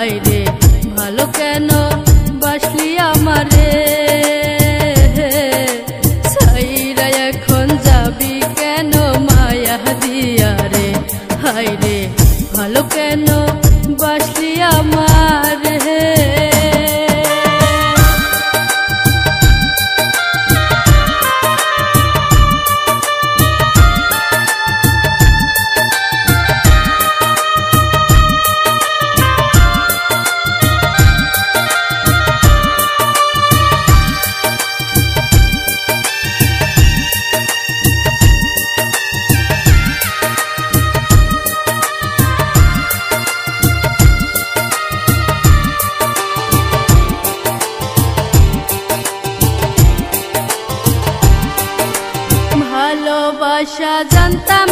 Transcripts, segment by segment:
hai de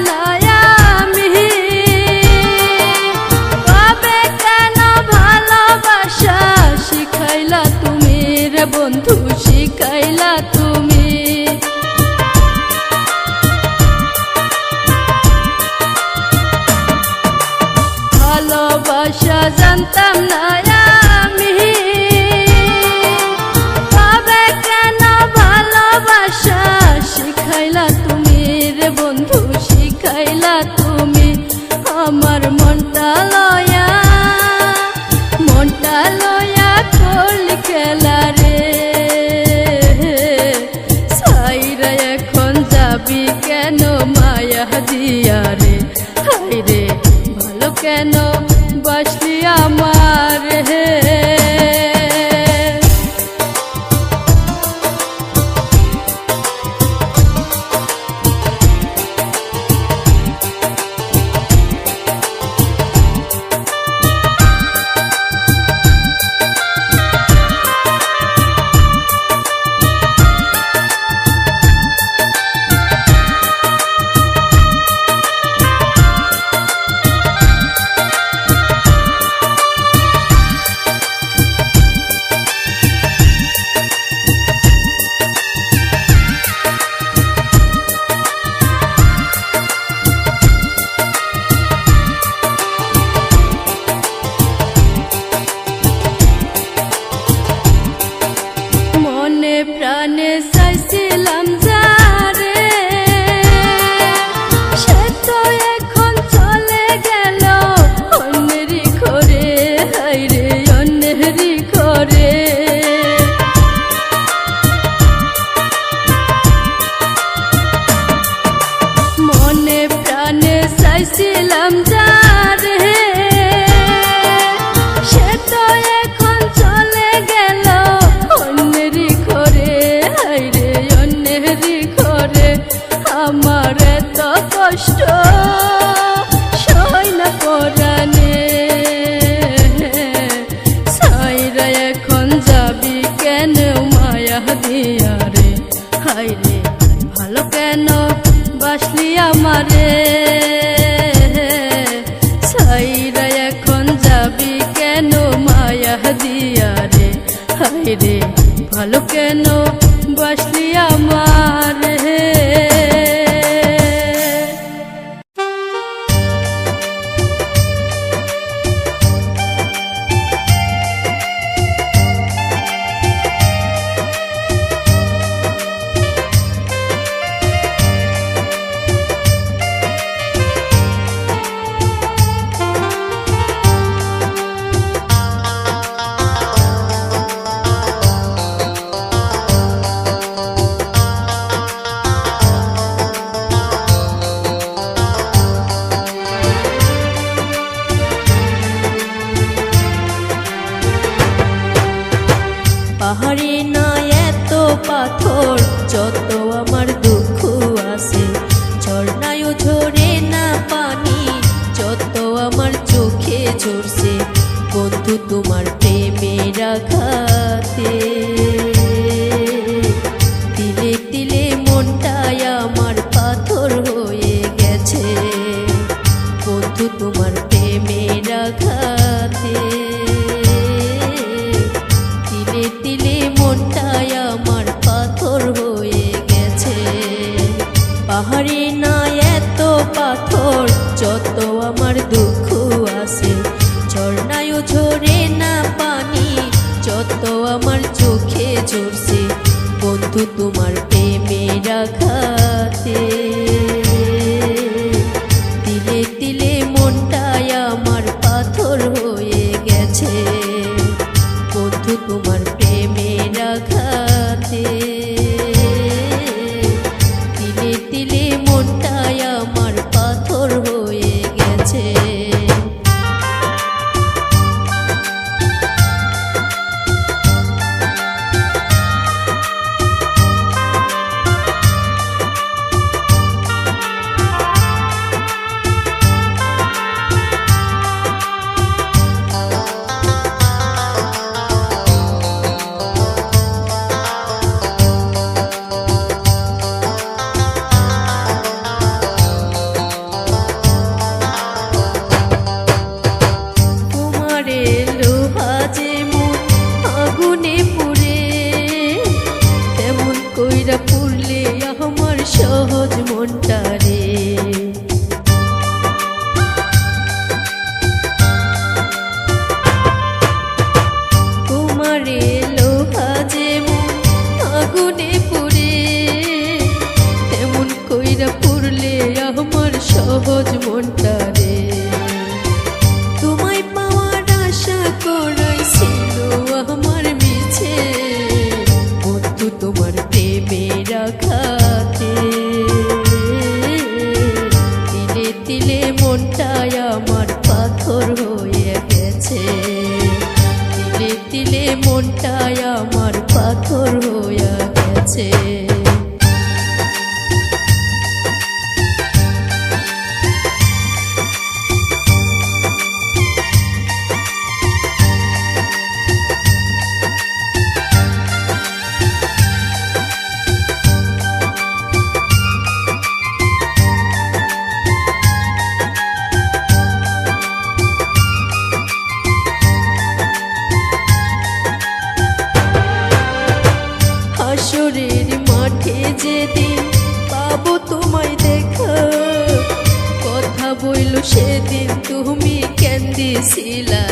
love. শিখাইলা তুমি আমার মনটা লয় আমারে। সাইরা এখন যাবি কেন মায়া দিয়া রে? হায় রে। তোমার প্রেমে রাখাতে দিলে তিলে মনটায় আমার পাথর হয়ে গেছে। বন্ধু, তোমার প্রেমে রাখাতে দিলে তিলে মনটায় আমার পাথর হয়ে গেছে। পাহাড়ে না এত পাথর, যত আমার দুঃখ আছে। ঝর্ণায় ঝোর তোমার পূজা করলে আমার সহজ সেদিন তুমি কেন্দিছিলা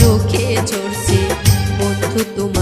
চোখে ঝরছে। বন্ধু তোমার